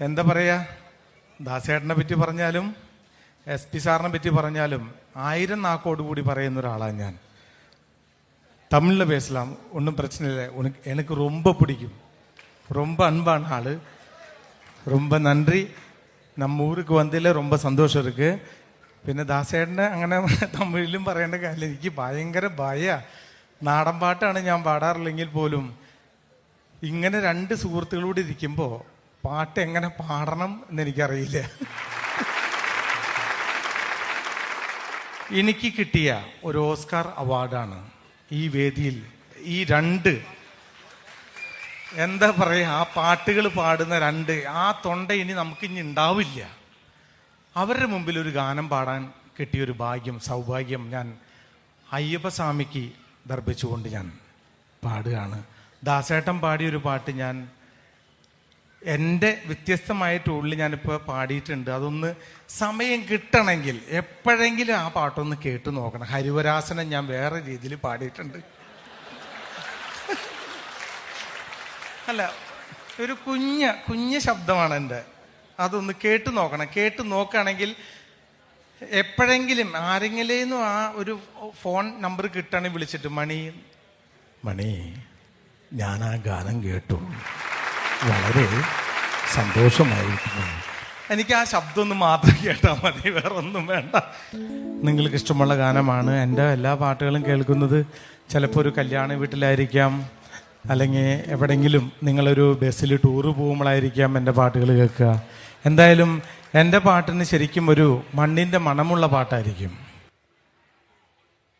എന്താ പറയാ ദാസേട്ടനെ പറ്റി പറഞ്ഞാലും എസ് പി സാറിനെ പറ്റി പറഞ്ഞാലും ആയിരം നാക്കോട് കൂടി പറയുന്ന ഒരാളാണ് ഞാൻ தமிழ்ல பேசலாம் ஒன்றும் பிரச்சனை இல்லை உனக்கு எனக்கு ரொம்ப பிடிக்கும் ரொம்ப அன்பான ஆள் ரொம்ப நன்றி நம்ம ஊருக்கு வந்ததில் ரொம்ப സന്തോഷം இருக்கு പിന്നെ ദാസേട്ടനെ അങ്ങനെ തമിഴിലും പറയേണ്ട കാര്യമില്ല എനിക്ക് ഭയങ്കര ഭയ നാടൻ പാട്ടാണ് ഞാൻ പാടാറില്ലെങ്കിൽ പോലും ഇങ്ങനെ രണ്ട് സുഹൃത്തുക്കളോട് ഇരിക്കുമ്പോൾ പാട്ട് എങ്ങനെ പാടണം എന്ന് എനിക്കറിയില്ല എനിക്ക് കിട്ടിയ ഒരു ഓസ്കാർ അവാർഡാണ്. ഈ വേദിയിൽ ഈ രണ്ട് എന്താ പറയുക ആ പാട്ടുകൾ പാടുന്ന രണ്ട് ആ തൊണ്ട ഇനി നമുക്ക് ഇനി ഉണ്ടാവില്ല. അവരുടെ മുമ്പിൽ ഒരു ഗാനം പാടാൻ കിട്ടിയൊരു ഭാഗ്യം സൗഭാഗ്യം ഞാൻ അയ്യപ്പസ്വാമിക്ക് ദർഭിച്ചുകൊണ്ട് ഞാൻ പാടുകയാണ്. ദാസേട്ടൻ പാടിയൊരു പാട്ട് ഞാൻ എന്റെ വ്യത്യസ്തമായ ടൂളിൽ ഞാനിപ്പോൾ പാടിയിട്ടുണ്ട്. അതൊന്ന് സമയം കിട്ടണമെങ്കിൽ എപ്പോഴെങ്കിലും ആ പാട്ടൊന്ന് കേട്ട് നോക്കണം. ഹരിവരാസനം ഞാൻ വേറെ രീതിയിൽ പാടിയിട്ടുണ്ട്. അല്ല ഒരു കുഞ്ഞ കുഞ്ഞ ശബ്ദമാണ് എന്റെ. അതൊന്ന് കേട്ട് നോക്കണം. കേട്ട് നോക്കുകയാണെങ്കിൽ എപ്പോഴെങ്കിലും ആരെങ്കിലും ആ ഒരു ഫോൺ നമ്പർ കിട്ടണമെങ്കിൽ വിളിച്ചിട്ട് മണി മണി ഞാൻ ആ ഗാനം കേട്ടു. വളരെ സന്തോഷമായിരിക്കുന്നു. എനിക്ക് ആ ശബ്ദം ഒന്ന് മാത്രം കേട്ടാൽ മതി വേറെ ഒന്നും വേണ്ട. നിങ്ങൾക്ക് ഇഷ്ടമുള്ള ഗാനമാണ്. എന്റെ എല്ലാ പാട്ടുകളും കേൾക്കുന്നത് ചിലപ്പോൾ ഒരു കല്യാണ വീട്ടിലായിരിക്കാം അല്ലെങ്കിൽ എവിടെങ്കിലും നിങ്ങളൊരു ബസ്സിൽ ടൂറ് പോകുമ്പോഴായിരിക്കാം എന്റെ പാട്ടുകൾ കേൾക്കുക. എന്തായാലും എന്റെ പാട്ടിന് ശരിക്കും ഒരു മണ്ണിന്റെ മണമുള്ള പാട്ടായിരിക്കും.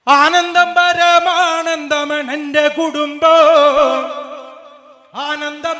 ആനന്ദം പരമാനന്ദമൻ എന്റെ കുടുംബം. ആനന്ദം